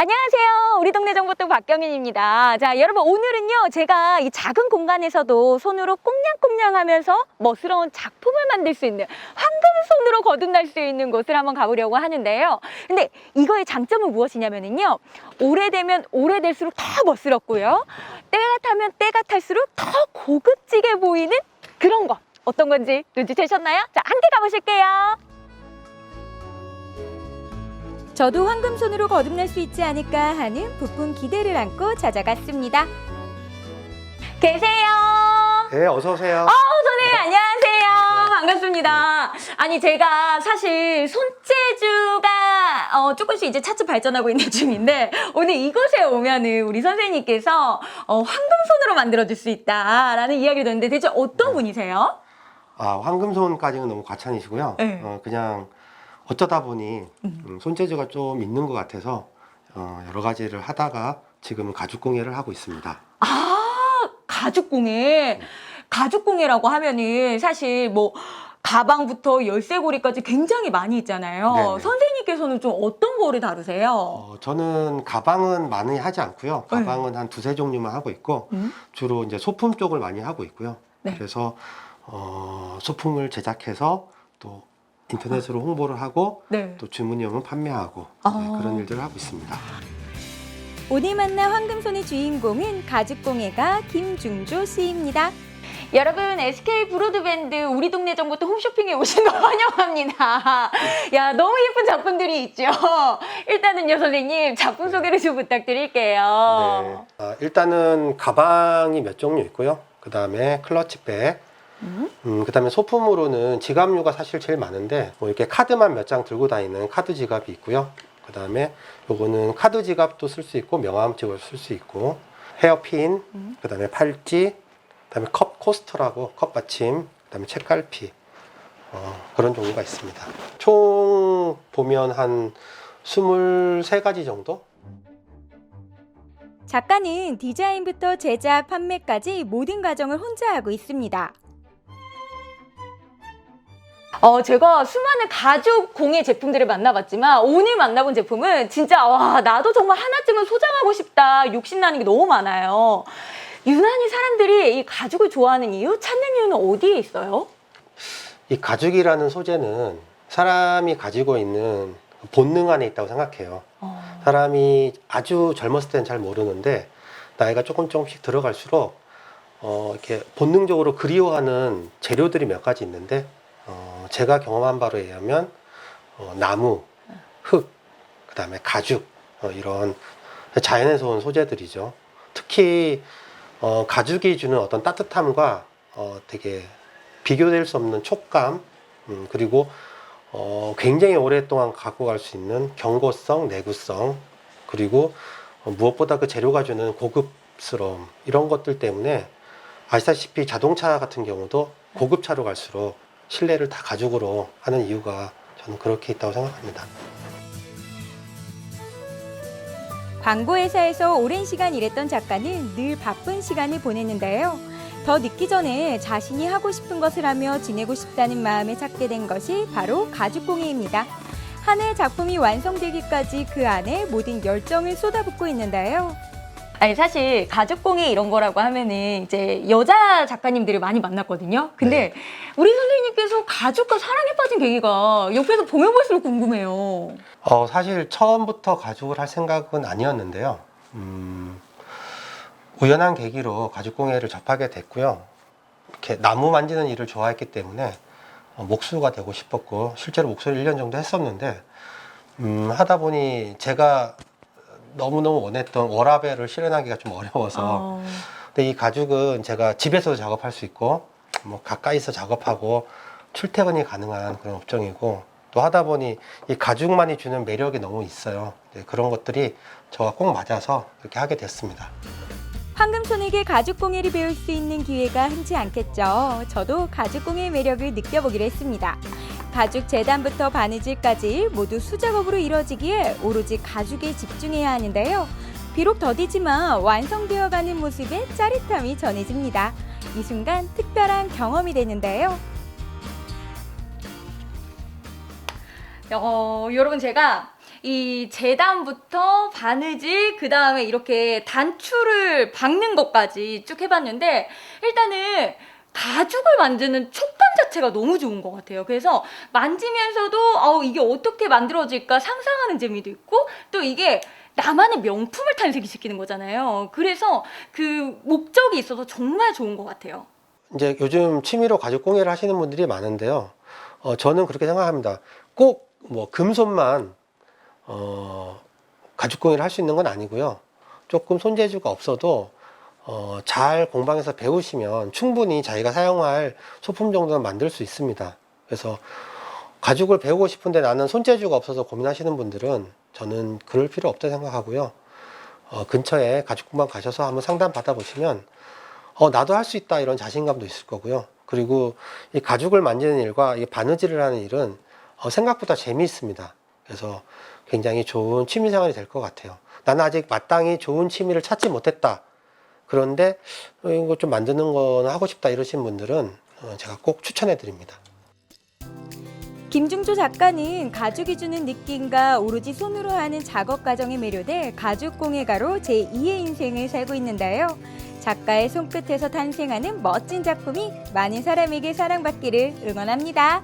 안녕하세요. 우리 동네 정보통 박경인입니다. 자, 여러분 오늘은요. 제가 이 작은 공간에서도 손으로 꽁냥꽁냥 하면서 멋스러운 작품을 만들 수 있는 황금 손으로 거듭날 수 있는 곳을 한번 가보려고 하는데요. 근데 이거의 장점은 무엇이냐면요. 오래되면 오래될수록 더 멋스럽고요. 때가 타면 때가 탈수록 더 고급지게 보이는 그런 것. 어떤 건지 눈치채셨나요? 자, 함께 가보실게요. 저도 황금손으로 거듭날 수 있지 않을까 하는 부푼 기대를 안고 찾아갔습니다. 계세요. 네, 어서 오세요. 어, 선생님 안녕하세요. 반갑습니다. 아니 제가 사실 손재주가 어, 조금씩 이제 차츰 발전하고 있는 중인데 오늘 이곳에 오면은 우리 선생님께서 어, 황금손으로 만들어줄 수 있다라는 이야기를 듣는데 대체 어떤 분이세요? 아, 황금손까지는 너무 과찬이시고요. 네. 어, 그냥 어쩌다 보니 음, 손재주가 좀 있는 것 같아서 어, 여러 가지를 하다가 지금은 가죽 공예를 하고 있습니다. 아, 가죽공예. 가죽공예라고 하면은 사실 뭐 가방부터 열쇠고리까지 굉장히 많이 있잖아요. 네네. 선생님께서는 좀 어떤 거를 다루세요? 어, 저는 가방은 많이 하지 않고요. 네. 가방은 한 두세 종류만 하고 있고 음? 주로 이제 소품 쪽을 많이 하고 있고요. 네. 그래서 어, 소품을 제작해서 또 인터넷으로 홍보를 하고 네. 또 주문이 오면 판매하고 아. 네, 그런 일들을 하고 있습니다. 오늘 만나 황금손의 주인공은 가죽공예가 김중조 씨입니다. 여러분 SK 브로드밴드 우리 동네 정보도 홈쇼핑에 오신 거 환영합니다. 야 너무 예쁜 작품들이 있죠. 일단은요 선생님 작품 소개를 좀 부탁드릴게요. 네. 아, 일단은 가방이 몇 종류 있고요. 그 다음에 클러치백, 음? 음, 그 다음에 소품으로는 지갑류가 사실 제일 많은데, 뭐 이렇게 카드만 몇 장 들고 다니는 카드 지갑이 있고요. 그 다음에 요거는 카드 지갑도 쓸 수 있고, 명함 지갑을 쓸수 있고, 헤어핀, 음. 그 다음에 팔찌, 그 다음에 컵 코스터라고 컵 받침, 그 다음에 책갈피, 어, 그런 종류가 있습니다. 총 보면 한 23가지 정도? 작가는 디자인부터 제작, 판매까지 모든 과정을 혼자 하고 있습니다. 어, 제가 수많은 가죽 공예 제품들을 만나봤지만 오늘 만나본 제품은 진짜 와 나도 정말 하나쯤은 소장하고 싶다 욕심나는 게 너무 많아요. 유난히 사람들이 이 가죽을 좋아하는 이유, 찾는 이유는 어디에 있어요? 이 가죽이라는 소재는 사람이 가지고 있는 본능 안에 있다고 생각해요. 어, 사람이 아주 젊었을 때는 잘 모르는데 나이가 조금 조금씩 들어갈수록 어, 이렇게 본능적으로 그리워하는 재료들이 몇 가지 있는데 어, 제가 경험한 바로 의하면 어, 나무, 흙, 그다음에 가죽 어, 이런 자연에서 온 소재들이죠. 특히 어, 가죽이 주는 어떤 따뜻함과 어, 되게 비교될 수 없는 촉감 음, 그리고 어, 굉장히 오랫동안 갖고 갈 수 있는 경고성, 내구성 그리고 어, 무엇보다 그 재료가 주는 고급스러움 이런 것들 때문에 아시다시피 자동차 같은 경우도 고급차로 갈수록 실내를 다 가죽으로 하는 이유가 저는 그렇게 있다고 생각합니다. 광고회사에서 오랜 시간 일했던 작가는 늘 바쁜 시간을 보냈는데요. 더 늦기 전에 자신이 하고 싶은 것을 하며 지내고 싶다는 마음에 찾게 된 것이 바로 가죽공예입니다. 한 해 작품이 완성되기까지 그 안에 모든 열정을 쏟아붓고 있는데요. 아니 사실 가죽공예 이런 거라고 하면은 이제 여자 작가님들을 많이 만났거든요. 근데 우리 선생님께서 가죽과 사랑에 빠진 계기가 옆에서 보면 볼수록 궁금해요. 어, 사실 처음부터 가죽을 할 생각은 아니었는데요. 음, 우연한 계기로 가죽공예를 접하게 됐고요. 이렇게 나무 만지는 일을 좋아했기 때문에 어, 목수가 되고 싶었고 실제로 목수를 1년 정도 했었는데 음, 하다 보니 제가 너무너무 원했던 워라벨을 실현하기가 좀 어려워서 어. 근데 이 가죽은 제가 집에서도 작업할 수 있고 뭐 가까이서 작업하고 출퇴근이 가능한 그런 업종이고 또 하다 보니 이 가죽만이 주는 매력이 너무 있어요. 네, 그런 것들이 저와 꼭 맞아서 이렇게 하게 됐습니다. 황금손에게 가죽공예를 배울 수 있는 기회가 흔치 않겠죠. 저도 가죽공예의 매력을 느껴보기로 했습니다. 가죽 재단부터 바느질까지 모두 수작업으로 이뤄지기에 오로지 가죽에 집중해야 하는데요. 비록 더디지만 완성되어 가는 모습에 짜릿함이 전해집니다. 이 순간 특별한 경험이 되는데요. 어, 여러분 제가 이 재단부터 바느질, 그 다음에 이렇게 단추를 박는 것까지 쭉 해봤는데 일단은 가죽을 만드는 촉감 자체가 너무 좋은 것 같아요. 그래서 만지면서도 어, 이게 어떻게 만들어질까 상상하는 재미도 있고 또 이게 나만의 명품을 탄생시키는 거잖아요. 그래서 그 목적이 있어서 정말 좋은 것 같아요. 이제 요즘 취미로 가죽 공예를 하시는 분들이 많은데요. 어, 저는 그렇게 생각합니다. 꼭 뭐 금손만 어, 가죽 공예를 할 수 있는 건 아니고요. 조금 손재주가 없어도 어, 잘 공방에서 배우시면 충분히 자기가 사용할 소품 정도는 만들 수 있습니다. 그래서 가죽을 배우고 싶은데 나는 손재주가 없어서 고민하시는 분들은 저는 그럴 필요 없다 생각하고요. 어, 근처에 가죽 공방 가셔서 한번 상담 받아보시면 어, 나도 할 수 있다 이런 자신감도 있을 거고요. 그리고 이 가죽을 만지는 일과 이 바느질을 하는 일은 어, 생각보다 재미있습니다. 그래서 굉장히 좋은 취미 생활이 될 것 같아요. 나는 아직 마땅히 좋은 취미를 찾지 못했다. 그런데 어, 이거 좀 만드는 거는 하고 싶다 이러신 분들은 어, 제가 꼭 추천해 드립니다. 김중조 작가는 가죽이 주는 느낌과 오로지 손으로 하는 작업 과정에 매료돼 가죽 공예가로 제2의 인생을 살고 있는데요. 작가의 손끝에서 탄생하는 멋진 작품이 많은 사람에게 사랑받기를 응원합니다.